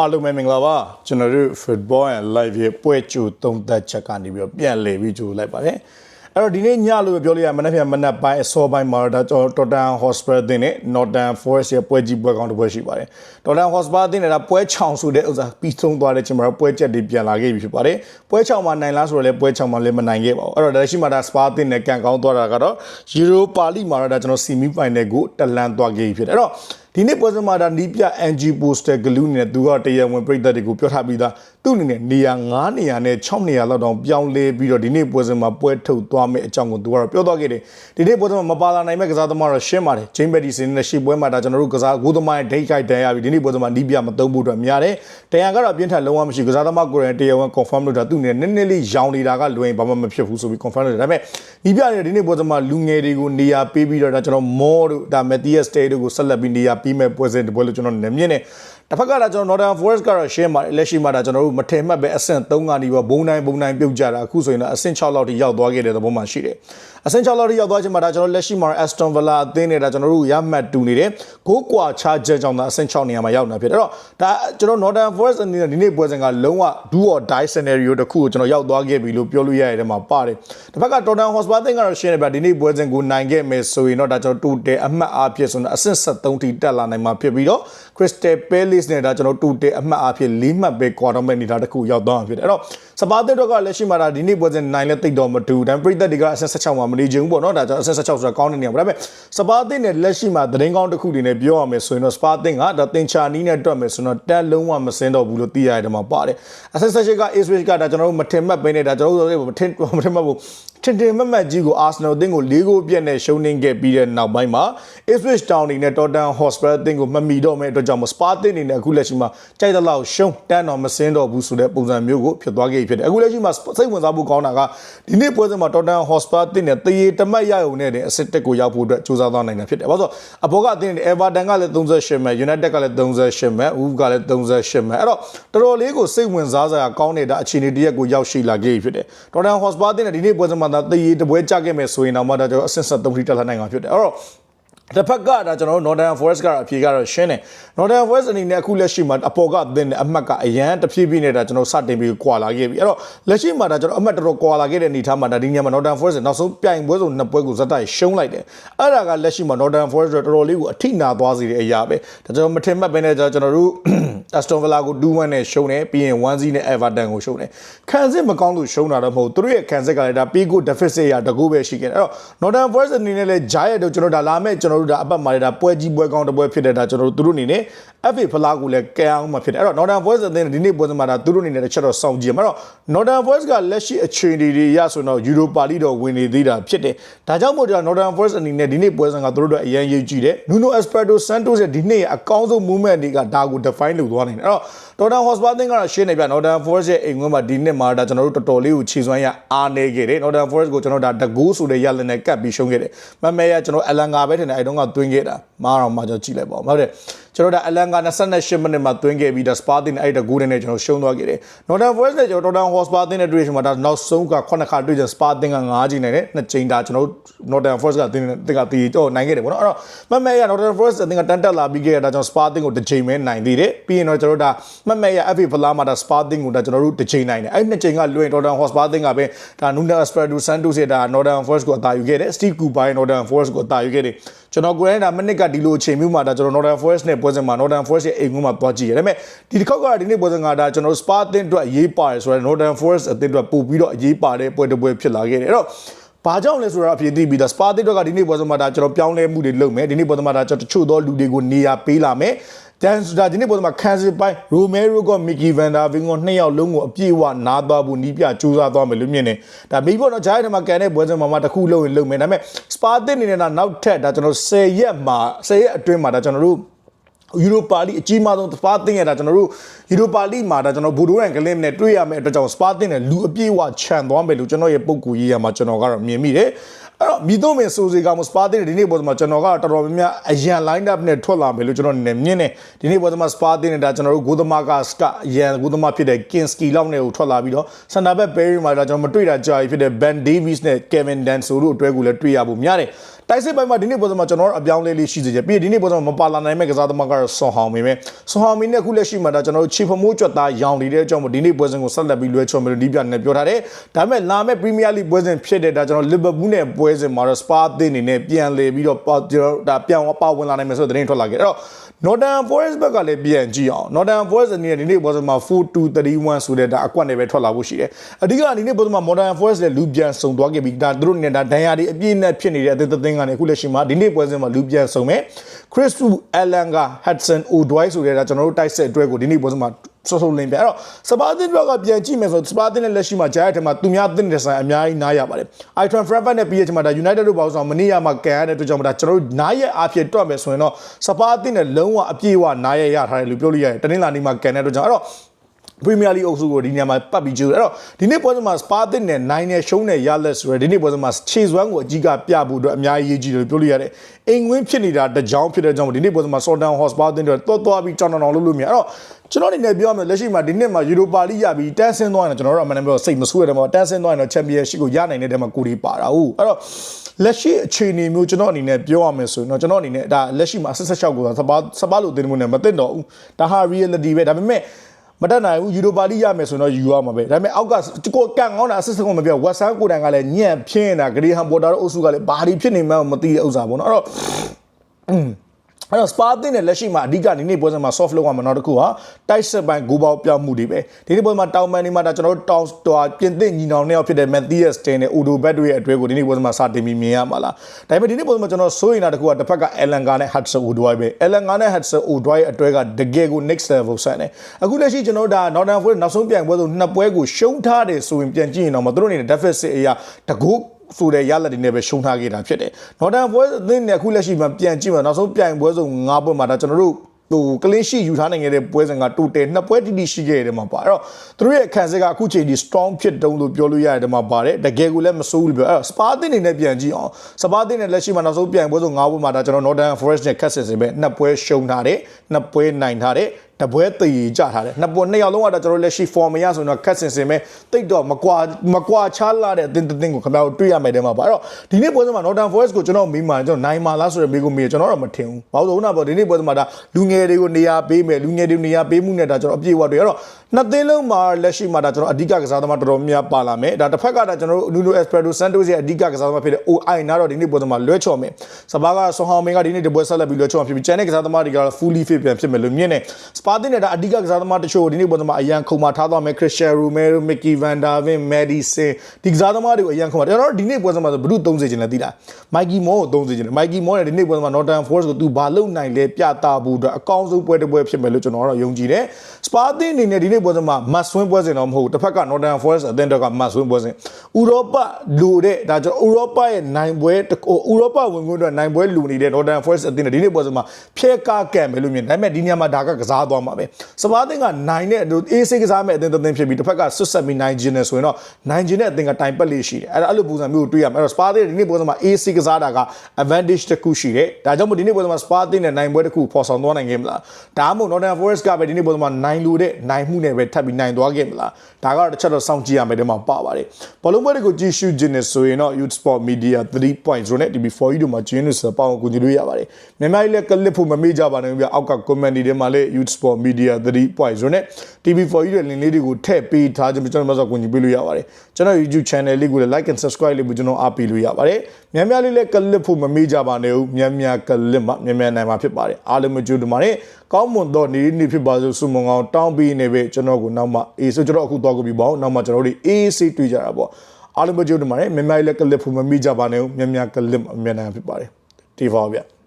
အားလုံးပဲမင်္ဂလာပါကျွန်တော်တို့ football and live ရဲ့ပွဲကြိုသုံးသက်ချက်ကနေပြီးတော့ပြန်လည်ပြီးကြိုလိုက်ပါတယ်အဲ့တော့ဒီနေ့ညလို့ပဲပြောလို့ရမနေ့ပြန်မနက်ပိုင်းအစောပိုင်းမှာတော့ကျွန်တော် Tottenham Hotspur အသင်းနဲ့ Northern Forest ရဲ့ပွဲကြီးပွဲကောင်းတစ်ပွဲရှိပါတယ် Tottenham Hotspur အသင်းနဲ့ဒါပွဲချောင်ဆိုတဲ့ဥစ္စာပြီးဆုံးသွားတဲ့ချိန်မှာတော့ပွဲချက်တွေပြန်လာခဲ့ပြီဖြစ်ပါတယ်ပွဲချောင်မှာနိုင်လားဆိုတော့လည်းပွဲချောင်မှာလည်းမနိုင်ခဲ့ပါဘူးအဲ့တော့ဒါရှိမှဒါ Spa အသင်းနဲ့ကန်ကောင်းသွားတာကတော့ Europa League မှာတော့ဒါကျွန်တော် semi final ကိုတက်လန်းသွားခဲ့ပြီဖြစ်တယ်အဲ့တော့ဒီနေ့ပွဲစဉ်မှာဒါနီးပြ NG Poster Glue နဲ့သူကတရားဝင်ပြည်သက်တွေကိုပြောထားပြီးသားသူ့အနေနဲ့နေရာ9နေရာနဲ့6နေရာလောက်တောင်ပြောင်းလဲပြီးတော့ဒီနေ့ပွဲစဉ်မှာပွဲထုတ်သွားမယ့်အကြောင်းကိုသူကတော့ပြောသွားခဲ့တယ်ဒီနေ့ပွဲစဉ်မှာမပါလာနိုင်မဲ့ကစားသမားတော့ရှင်းပါတယ်ဂျိမ်းဘက်ဒီစင်နဲ့ရှေ့ပွဲမှာဒါကျွန်တော်တို့ကစားဂိုးသမားရဲ့ဒိတ်ခိုက်တန်ရပြီဒီနေ့ပွဲစဉ်မှာနီးပြမသုံးဖို့အတွက်များတယ်တန်ရကတော့အပြင်းထန်လုံးဝမရှိကစားသမားကိုယ်တိုင်တရားဝင် confirm လုပ်တာသူ့အနေနဲ့နည်းနည်းလေးရောင်နေတာကလွယ်ရင်ဘာမှမဖြစ်ဘူးဆိုပြီး confirm လုပ်တယ်ဒါပေမဲ့နီးပြနေတဲ့ဒီနေ့ပွဲစဉ်မှာလူငယ်တွေကိုနေရာပေးပြီးတော့ဒါကျွန်တော်မောတို့ဒါ Matthias Stay တို့ကိုဆက်လက်ပြီးနေရာပေးမဲ့ပွဲစဉ်တစ်ပွဲလို့ကျွန်တော်နာမြင်နေ တစ်ဖက်ကဒါကျွန်တော် Northern Forest ကတော့ရှင်းပါတယ်လက်ရှိမှာဒါကျွန်တော်တို့မထင်မှတ်ပဲအဆင့်3ကနေပြီးဘုံတိုင်းဘုံတိုင်းပြုတ်ကြတာအခုဆိုရင်တော့အဆင့်6လောက်ထိရောက်သွားခဲ့တဲ့သဘောမှရှိတယ်အဆင့်6လောက်ထိရောက်သွားချိန်မှာဒါကျွန်တော်လက်ရှိမှာ Aston Villa အသင်းနဲ့ဒါကျွန်တော်တို့ရမှတ်တူနေတယ်ဂိုးကွာချချက်ကြောင့်ဒါအဆင့်6နေရာမှာရောက်နေတာဖြစ်တယ်အဲ့တော့ဒါကျွန်တော် Northern Forest အနေနဲ့ဒီနေ့ပွဲစဉ်ကလုံးဝ do or die scenario တစ်ခုကိုကျွန်တော်ရောက်သွားခဲ့ပြီလို့ပြောလို့ရတဲ့မှာပါတယ်တစ်ဖက်က Tottenham Hotspur အသင်းကတော့ရှင်းနေပါဒီနေ့ပွဲစဉ်ကိုနိုင်ခဲ့မယ်ဆိုရင်တော့ဒါကျွန်တော်တူတယ်အမှတ်အားဖြင့်ဆိုတော့အဆင့်73ထိတက်လာနိုင်မှာဖြစ်ပြီးတော့ Crystal Palace နဲ့ဒါကျွန်တော်တူတယ်အမှတ်အားဖြင့်၄မှတ်ပဲကွာတော့မဲ့နေတာတစ်ခုရောက်သွားမှာဖြစ်တယ်အဲ့တော့စပါတဲ့တော့ကလက်ရှိမှာဒါဒီနေ့ပွဲစဉ်နိုင်လဲတိတ်တော့မတူဒါပေမဲ့ပြည်သက်တွေကအဆင့်16မှာမနေချင်ဘူးပေါ့နော်ဒါကြောင့်အဆင့်16ဆိုတာကောင်းတဲ့နေရာပါဒါပေမဲ့စပါတဲ့နဲ့လက်ရှိမှာသတင်းကောင်းတစ်ခုတွေနဲ့ပြောရမယ်ဆိုရင်တော့စပါတဲ့ကဒါတင်ချာနီးနဲ့တွက်မယ်ဆိုတော့တက်လုံးဝမစင်းတော့ဘူးလို့သိရတယ်မှာပါတယ်အဆင့်16က Ipswich ကဒါကျွန်တော်တို့မထင်မှတ်ပဲနဲ့ဒါကျွန်တော်တို့မထင်မထင်မှတ်ဘူးထင်ထင်မှတ်မှတ်ကြီးကို Arsenal အသင်းကို၄ဂိုးပြည့်နဲ့ရှုံးနေခဲ့ပြီးတဲ့နောက်ပိုင်းမှာ Ipswich Town နေနဲ့ Tottenham Hotspur အသင်းကိုမမီတော့မဲ့အတွက်ကြောင့် Spa အသင်းနေနဲ့အခုလက်ရှိမှာကြိုက်တဲ့လောက်ရှုံးတန်းတော့မစင်းတော့ဘူးဆိုတဲ့ပုံစံမျိုးကိုဖြစ်သွားခဲ့ဖြစ်တယ်အခုလက်ရှိမှာစိတ်ဝင်စားဖို့ကောင်းတာကဒီနေ့ပွဲစဉ်မှာ Tottenham Hotspur အသင်းနဲ့တရေတမတ်ရရုံနဲ့အစစ်တက်ကိုရောက်ဖို့အတွက်စူးစမ်းသွားနိုင်တာဖြစ်တယ်ဘာလို့ဆိုအဘောကအသင်းနဲ့ Everton ကလည်း38မဲ့ United ကလည်း38မဲ့ Wolves ကလည်း38မဲ့အဲ့တော့တော်တော်လေးကိုစိတ်ဝင်စားစရာကောင်းနေတာအခြေအနေတရက်ကိုရောက်ရှိလာခဲ့ဖြစ်တယ် Tottenham Hotspur အသင်းနဲ့ဒီနေ့ပွဲစဉ်မှာတရေတပွဲကြခဲ့မယ်ဆိုရင်တော့မှဒါကျွန်တော်အဆင့်73ထိတက်လာနိုင်မှာဖြစ်တယ်အဲ့တော့ တစ်ဖက်ကဒါကျွန်တော်တို့ Northern Forest ကတော့အဖြေကတော့ရှင်းတယ် Northern Forest အနေနဲ့အခုလက်ရှိမှာအပေါ်ကသင်းတဲ့အမှတ်ကအရန်တဖြည်းဖြည်းနဲ့ဒါကျွန်တော်စတင်ပြီးကွာလာခဲ့ပြီအဲ့တော့လက်ရှိမှာဒါကျွန်တော်အမှတ်တော်တော်ကွာလာခဲ့တဲ့အနေအထားမှာဒါဒီညမှာ Northern Forest နောက်ဆုံးပြိုင်ပွဲစုံနှစ်ပွဲကိုဇက်တိုက်ရှုံးလိုက်တယ်အဲ့ဒါကလက်ရှိမှာ Northern Forest တော်တော်လေးကိုအထိနာသွားစေတဲ့အရာပဲဒါကျွန်တော်မထင်မှတ်ပဲနဲ့ကျွန်တော်တို့ Aston Villa ကို2-1နဲ့ရှုံးတယ်ပြီးရင်1-0နဲ့ Everton ကိုရှုံးတယ်ခံစစ်မကောင်းလို့ရှုံးတာတော့မဟုတ်သူတို့ရဲ့ခံစစ်ကလည်းဒါ Pico deficit ရတကူပဲရှိခဲ့တယ်အဲ့တော့ Northern Forest အနေနဲ့လည်း Giant တို့ကျွန်တော်ဒါလာမဲ့ကျွန်တော်တို့ဒါအပတ်မှာလည်းဒါပွဲကြီးပွဲကောင်းတစ်ပွဲဖြစ်တဲ့ဒါကျွန်တော်တို့သူတို့အနေနဲ့ FA ဖလားကိုလည်းကဲအောင်မှာဖြစ်တယ်အဲ့တော့ Northern Forest အသင်းဒီနေ့ပွဲစဉ်မှာဒါသူတို့အနေနဲ့တစ်ချက်တော့စောင့်ကြည့်ရမှာတော့ Northern Forest ကလက်ရှိအခြေအနေတွေရဆိုတော့ Europa League တော့ဝင်နေသေးတာဖြစ်တယ်ဒါကြောင့်မို့ဒါ Northern Forest အနေနဲ့ဒီနေ့ပွဲစဉ်ကသူတို့တို့အရင်ရေးကြည့်တယ် Nuno Espirito Santos ရဲ့ဒီနေ့အကောင်းဆုံး movement တွေကဒါကို define လုပ်သွားနိုင်တယ်အဲ့တော့ Tottenham Hotspur အသင်းကတော့ရှင်းနေပြ Northern Forest ရဲ့အိမ်ဝင်းမှာဒီနှစ်မှာဒါကျွန်တော်တို့တော်တော်လေးကိုခြေစွမ်းရအားနေခဲ့တယ် Northern Forest ကိုကျွန်တော်ဒါတကူးဆိုတဲ့ရလက်နဲ့ကတ်ပြီးရှုံးခဲ့တယ်မမဲရကျွန်တော်အလန်ကာပဲထင်တယ်အဲ့တုန်းကသွင်းခဲ့တာမားတော့မှကျွန်တော်ကြည့်လိုက်ပါဦးဟုတ်တယ်ကျွန်တော်ဒါအလန်ကာ28မိနစ်မှာသွင်းခဲ့ပြီးဒါ Spa တင်အဲ့တကူးနဲ့ကျွန်တော်ရှုံးသွားခဲ့တယ် Northern Forest နဲ့ကျွန်တော် Tottenham Hotspur အသင်းနဲ့တွေ့ရှင်မှာဒါနောက်ဆုံးက9ခါတွေ့ကြ Spa တင်က9ချိန်နဲ့နှစ်ချိန်ဒါကျွန်တော် Northern Forest ကတင်တင်ကတီတော့နိုင်ခဲ့တယ်ပေါ့နော်အဲ့တော့မမဲရ Northern Forest အသင်းကတန်တက်လာပြီးခဲ့တာကျွန်တော် Spa တင်ကိုတစ်ချိန်ပဲနိုင်သေးတယ်ပြီးရင်တော့ကျွန်တော်ဒါမမဲရ FA ဖလားမှာဒါ Spa တင်ကိုဒါကျွန်တော်တို့တစ်ချိန်နိုင်တယ်အဲ့နှစ်ချိန်ကလွှင့် Tottenham Hotspur တင်ကပဲဒါ Nuno Espirito Santos ရဲ့ဒါ Northern Forest ကိုအသာယူခဲ့တယ် Steve Cooper ရဲ့ Northern Forest ကိုအသာယူခဲ့တယ်ကျွန်တော်ကိုယ်တိုင်ဒါမနစ်ကဒီလိုအချိန်မျိုးမှာဒါကျွန်တော် Northern Forest နဲ့ပွဲစဉ်မှာ Northern Forest ရဲ့အိမ်ကွင်းမှာသွားကြည့်ရတယ်ဒါပေမဲ့ဒီတစ်ခေါက်ကဒီနေ့ပွဲစဉ်ကဒါကျွန်တော် Spa အသင်းအတွက်အရေးပါတယ်ဆိုတော့ Northern Forest အသင်းအတွက်ပို့ပြီးတော့အရေးပါတဲ့ပွဲတစ်ပွဲဖြစ်လာခဲ့တယ်အဲ့တော့ဘာကြောင့်လဲဆိုတော့အဖြစ်သိပြီးတော့ Spa တစ်တော့ကဒီနေ့ပွဲစဉ်မှာဒါကျွန်တော်ပြောင်းလဲမှုတွေလုပ်မယ်ဒီနေ့ပွဲစဉ်မှာဒါကျွန်တော်တချို့သောလူတွေကိုနေရာပေးလာမယ် တန်ဒါဒီနေ့ပေါ်မှာခံစစ်ပိုင်းရိုမဲရိုကမီကီဗန်ဒါဗင်ကိုနှစ်ယောက်လုံးကိုအပြည့်အဝနားသွားဖို့နီးပြစူးစမ်းသွားမယ်လို့မြင်တယ်ဒါမိဖို့တော့ဂျားထဲမှာကန်တဲ့ပွဲစဉ်မှာမှတစ်ခုလုံးရင်လုံးမယ်ဒါပေမဲ့စပါတစ်အနေနဲ့နောက်ထပ်ဒါကျွန်တော်10ရက်မှာ10ရက်အတွင်းမှာဒါကျွန်တော်တို့ ယူရိုပါလိအကြီးမားဆုံးစပါတင်ရတာကျွန်တော်တို့ယူရိုပါလိမှာဒါကျွန်တော်ဘူဒိုရန်ကလင်းနဲ့တွေ့ရမယ့်အတွက်ကြောင့်စပါတင်နဲ့လူအပြည့်အဝခြံသွားမယ်လို့ကျွန်တော်ရဲ့ပုံကူရေးရမှာကျွန်တော်ကတော့မြင်မိတယ်အဲ့တော့မြည်သုံးမင်ဆိုစီကောင်စပါတင်ဒီနေ့ပေါ်မှာကျွန်တော်ကတော်တော်များများအရန် line up နဲ့ထွက်လာမယ်လို့ကျွန်တော်အနေနဲ့မြင်တယ်ဒီနေ့ပေါ်မှာစပါတင်နေတာကျွန်တော်တို့ဂိုသမကစကအရန်ဂိုသမဖြစ်တဲ့ Kinski လောက်နဲ့ကိုထွက်လာပြီးတော့စန်တာဘက် Perry မှာတော့ကျွန်တော်မတွေ့တာကြာပြီဖြစ်တဲ့ Ben Davies နဲ့ Kevin Danso တို့အတွဲကိုလည်းတွေ့ရဖို့များတယ် တိုက်စစ်ပိုင်းမှာဒီနေ့ပေါ်မှာကျွန်တော်တို့အပြောင်းလဲလေးရှိစေချင်ပြီးဒီနေ့ပေါ်မှာမပါလာနိုင်မဲ့ကစားသမားကတော့ဆွန်ဟောင်မင်းပဲဆွန်ဟောင်မင်းနဲ့အခုလက်ရှိမှာဒါကျွန်တော်တို့ချီဖမိုးကြွက်သားရောင်နေတဲ့အကြောင်းမို့ဒီနေ့ပွဲစဉ်ကိုဆက်လက်ပြီးလွှဲချော်မယ်လို့ဒီပြနဲ့ပြောထားတယ်ဒါပေမဲ့လာမဲ့ပရီးမီးယားလိပွဲစဉ်ဖြစ်တဲ့ဒါကျွန်တော်လီဗာပူးနဲ့ပွဲစဉ်မှာတော့စပါသင်းနေနဲ့ပြန်လေပြီးတော့ကျွန်တော်ဒါပြန်ပါဝင်လာနိုင်မယ်ဆိုတဲ့သတင်းထွက်လာခဲ့အဲ့တော့ Northern Forest ဘက်ကလည်းပြန်ကြည့်အောင် Northern Forest အနေနဲ့ဒီနေ့ပွဲစဉ်မှာ4231ဆိုတဲ့ဒါအကွက်နဲ့ပဲထွက်လာဖို့ရှိတယ်အဓိကဒီနေ့ပွဲစဉ်မှာ Modern Forest လည်းလူပြန်စုံသွားခဲ့ပြီးဒါသူတို့နဲ့ဒါဒဏ်ရာတွေအပြည့်နဲ့ဖြစ်နေတဲ့အသင်းသင်းကနေအခုလက်ရှိမှာဒီနေ့ပွဲစဉ်မှာလူပြန်စုံမယ် Chris Wu Allen က Hudson Odoi ဆိုတဲ့ဒါကျွန်တော်တို့တိုက်ဆက်အတွဲကိုဒီနေ့ပွဲစဉ်မှာဆော့ဆော့လင်းပြအဲ့တော့စပါတင်ဘက်ကပြန်ကြည့်မယ်ဆိုစပါတင်နဲ့လက်ရှိမှာဂျာရက်ထဲမှာသူများတင်တဲ့ဆိုင်အများကြီးနားရပါတယ် Itron Frankfurt နဲ့ပြီးရချင်မှာဒါ United တို့ဘာလို့ဆိုတော့မနေ့ကမှကန်ရတဲ့အတွက်ကြောင့်ဒါကျွန်တော်တို့နားရက်အားဖြင့်တွက်မယ်ဆိုရင်တော့စပါတင်နဲ့လုံးဝအပြည့်အဝနားရက်ရထားတယ်လို့ပြောလို့ရတယ်တနင်္လာနေ့မှာကန်တဲ့အတွက်ကြောင့်အဲ့တော့ ပရီးမီးယားလိအုပ်စုကိုဒီညမှာပတ်ပြီးကြည့်အဲ့တော့ဒီနေ့ပွဲစဉ်မှာစပါတစ်နဲ့9နဲ့ရှုံးနဲ့ရလက်ဆိုရယ်ဒီနေ့ပွဲစဉ်မှာခြေစွမ်းကိုအကြီးကပြဖို့အတွက်အများကြီးရေးကြည့်တယ်လို့ပြောလို့ရတယ်အိမ်ဝင်းဖြစ်နေတာတကြောင်ဖြစ်တဲ့ကြောင့်ဒီနေ့ပွဲစဉ်မှာ Southampton Hotspur တင်တော့တော်တော်ပြီးကြောင်တောင်လုပ်လို့မရအဲ့တော့ကျွန်တော်အနေနဲ့ပြောရမယ်လက်ရှိမှာဒီနှစ်မှာယူရိုပါလိရပြီးတန်းဆင်းသွားရင်ကျွန်တော်တို့အမှန်တမ်းပြောစိတ်မဆိုးရတဲ့မှာတန်းဆင်းသွားရင်တော့ချန်ပီယံရှစ်ကိုရနိုင်တဲ့တဲမှာကိုဒီပါတာဟုတ်အဲ့တော့လက်ရှိအခြေအနေမျိုးကျွန်တော်အနေနဲ့ပြောရမယ်ဆိုရင်တော့ကျွန်တော်အနေနဲ့ဒါလက်ရှိမှာဆက်ဆက်လျှောက်ကိုစပါစပါလို့တင်မှုနဲ့မသိတော့ဘူးဒါဟာ reality ပဲဒါပေမဲ့ မတတ်နိုင်ဘူးယူရိုပါလိရမယ်ဆိုတော့ယူရမှာပဲဒါပေမဲ့အောက်ကကိုကန်ကောင်းတာအဆစ်စကွန်မပြောဝက်ဆန်ကိုတန်ကလည်းညံ့ဖြင်းနေတာဂရီဟန်ပေါ်တာတို့အုပ်စုကလည်းဘာဒီဖြစ်နေမှမသိတဲ့ဥစ္စာပေါ့နော်အဲ့တော့ အဲ့တော့ spa တင်တဲ့လက်ရှိမှာအဓိကနေနေ့ပွဲစဉ်မှာ soft လောက်ရမှာနောက်တစ်ခုဟာတိုက်ဆက်ပိုင်းဂိုးပေါက်ပြောင်းမှုတွေပဲဒီနေ့ပွဲမှာတောင်ပန်နေမှာဒါကျွန်တော်တို့တောင်တော်ပြင်သစ်ညီနောင်နှစ်ယောက်ဖြစ်တဲ့ Matthias Ten နဲ့ Udo Bet တို့ရဲ့အတွဲကိုဒီနေ့ပွဲစဉ်မှာစတင်ပြီးမြင်ရမှာလားဒါပေမဲ့ဒီနေ့ပွဲစဉ်မှာကျွန်တော်စိုးရိမ်တာတစ်ခုကတစ်ဖက်က Alan Gar နဲ့ Hudson Odoi ပဲ Alan Gar နဲ့ Hudson Odoi အတွဲကတကယ်ကို next level ဆန်တယ်အခုလက်ရှိကျွန်တော်တို့ဒါ Northern Forest နောက်ဆုံးပြိုင်ပွဲဆိုနှစ်ပွဲကိုရှုံးထားတယ်ဆိုရင်ပြန်ကြည့်ရင်တော့မသူတို့အနေနဲ့ deficit အရာတကူ ဆိုတဲ့ရလက်တွေနဲ့ပဲရှုံးထားခဲ့တာဖြစ်တယ်။ Northern Forest အသင်းနဲ့အခုလက်ရှိမှပြန်ကြည့်မှနောက်ဆုံးပြိုင်ပွဲစုံ၅ပွဲမှာဒါကျွန်တော်တို့ဟိုကလင်းရှိယူထားနိုင်ခဲ့တဲ့ပွဲစဉ်ကတူတယ်နှစ်ပွဲတိတိရှိခဲ့တယ်မှာပါအဲ့တော့သူတို့ရဲ့ခံစစ်ကအခုချိန်ဒီ strong ဖြစ်တုံးလို့ပြောလို့ရတယ်မှာပါတယ်တကယ်ကိုလည်းမဆိုးဘူးလို့ပြောအဲ့တော့ spa တင်နေနဲ့ပြန်ကြည့်အောင် spa တင်နေလက်ရှိမှာနောက်ဆုံးပြိုင်ပွဲစုံ၅ပွဲမှာဒါကျွန်တော် Northern Forest နဲ့ခက်ဆင်စင်ပဲနှစ်ပွဲရှုံးထားတယ်နှစ်ပွဲနိုင်ထားတယ် တပွဲတည်ကြထားတယ်နှစ်ပွဲနှစ်ယောက်လုံးကတော့ကျွန်တော်လက်ရှိ form ရဆိုတော့ခက်ဆင်စင်ပဲတိတ်တော့မကွာမကွာချလာတဲ့အတင်းတင်းကိုခင်ဗျားတို့တွေ့ရမယ်တဲ့မှာပါအဲ့တော့ဒီနေ့ပွဲစဉ်မှာ Northern Forest ကိုကျွန်တော်မိမှန်ကျွန်တော်နိုင်မာလားဆိုတဲ့မိကိုမိကျွန်တော်တော့မထင်ဘူးဘာလို့လဲဆိုတော့ဒီနေ့ပွဲစဉ်မှာဒါလူငယ်တွေကိုနေရာပေးမယ်လူငယ်တွေနေရာပေးမှုနဲ့ဒါကျွန်တော်အပြည့်အဝတွေ့အဲ့တော့နှစ်သင်းလုံးမှာလက်ရှိမှာဒါကျွန်တော်အဓိကကစားသမားတော်တော်များပါလာမယ်ဒါတစ်ဖက်ကဒါကျွန်တော်တို့ Nuno Espirito Santos ရဲ့အဓိကကစားသမားဖြစ်တဲ့ OI နားတော့ဒီနေ့ပွဲစဉ်မှာလွှဲချော်မယ်စပါးကဆွန်ဟောင်မင်းကဒီနေ့ဒီပွဲဆက်လက်ပြီးလွှဲချော်မှာဖြစ်ပြီးကျန်တဲ့ကစားသမားတွေကတော့ fully fit ပြန်ဖြစ်မယ်လို့မြင်နေစပါတင်နဲ့ဒါအဓိကကစားသမားတချို့ဒီနေ့ပွဲစဉ်မှာအရန်ခုံမှာထားသွားမယ် Cristiano Romero, Mickey Van der Ven, Madison ဒီကစားသမားတွေကိုအရန်ခုံမှာကျွန်တော်တို့ဒီနေ့ပွဲစဉ်မှာဆိုဘယ်သူသုံးစေချင်လဲသိလား Mikey Moore ကိုသုံးစေချင်တယ် Mikey Moore နဲ့ဒီနေ့ပွဲစဉ်မှာ Northern Forest ကိုသူဘာလုပ်နိုင်လဲပြတာဘူးအတွက်အကောင်းဆုံးပွဲတစ်ပွဲဖြစ်မယ်လို့ကျွန်တော်ကတော့ယုံကြည်တယ်စပါတင်အနေနဲ့ဒီနေ့ပွဲစဉ်မှာမတ်ဆွင်းပွဲစဉ်တော့မဟုတ်ဘူးတစ်ဖက်က Northern Forest အသင်းတော့ကမတ်ဆွင်းပွဲစဉ်ဥရောပလူတဲ့ဒါကျွန်တော်ဥရောပရဲ့နိုင်ပွဲဥရောပဝင်ခွင့်အတွက်နိုင်ပွဲလူနေတဲ့ Northern Forest အသင်းနဲ့ဒီနေ့ပွဲစဉ်မှာဖျဲကားကံပဲလို့မြင်ဒါပေမဲ့ဒီညမှာဒါကကစားသွားမှာပဲစပါတင်ကနိုင်တဲ့အေးစိတ်ကစားမဲ့အသင်းတစ်သင်းဖြစ်ပြီးတစ်ဖက်ကဆွတ်ဆက်ပြီးနိုင်ခြင်းနဲ့ဆိုရင်တော့နိုင်ခြင်းနဲ့အသင်းကတိုင်ပတ်လေးရှိတယ်အဲ့ဒါအဲ့လိုပုံစံမျိုးကိုတွေ့ရမှာအဲ့တော့စပါတင်ဒီနေ့ပွဲစဉ်မှာအေးစိတ်ကစားတာက advantage တစ်ခုရှိတယ်ဒါကြောင့်မို့ဒီနေ့ပွဲစဉ်မှာစပါတင်နဲ့နိုင်ပွဲတစ်ခုပေါ်ဆောင်သွားနိုင်ခဲ့မလားဒါမှမဟုတ် Northern Forest ကပဲဒီနေ့ပွဲစဉ်မှာနိုင်လို့တဲ့နိုင်မှုနဲ့ပဲထပ်ပြီးနိုင်သွားခဲ့မလားဒါကတော့တစ်ချက်တော့စောင့်ကြည့်ရမယ်တဲ့မှာပါပါတယ်ဘောလုံးပွဲတွေကိုကြည့်ရှုခြင်းနဲ့ဆိုရင်တော့ Youth Sport Media 3.0နဲ့ TV4 တို့မှာကျင်းနေစပေါင်းကိုကြည့်လို့ရပါတယ်မြန်မာကြီးလည်းကလစ်ဖို့မမေ့ကြပါနဲ့ဗျအောက်က comment တွေထဲမှာလည်း Youth Sport Media 3.0နဲ့ TV4 ရဲ့ link လေးတွေကိုထည့်ပေးထားခြင်းကျွန်တော်တို့ဆိုကိုကြည့်ပေးလို့ရပါတယ်ကျွန်တော် YouTube channel လေးကိုလည်း like and subscribe လေးကိုကျွန်တော်အားပေးလို့ရပါတယ်မြန်မြန်လေးလည်းကလစ်ဖို့မမေ့ကြပါနဲ့ဦးမြန်မြန်ကလစ်မှမြန်မြန်နိုင်မှာဖြစ်ပါတယ်အားလုံးမကြိုးတူပါတယ်ကောင်းမွန်တော့နေနေဖြစ်ပါစို့ဆုမွန်ကောင်တောင်းပြီးနေပဲကျွန်တော်ကိုနောက်မှအေးဆိုကျွန်တော်အခုတော့ကိုပြီးပါအောင်နောက်မှကျွန်တော်တို့အေးဆေးတွေ့ကြတာပေါ့အားလုံးမကြိုးတူပါတယ်မြန်မြန်လေးလည်းကလစ်ဖို့မမေ့ကြပါနဲ့ဦးမြန်မြန်ကလစ်မှမြန်နိုင်ဖြစ်ပါတယ်ဒီပါဗျာ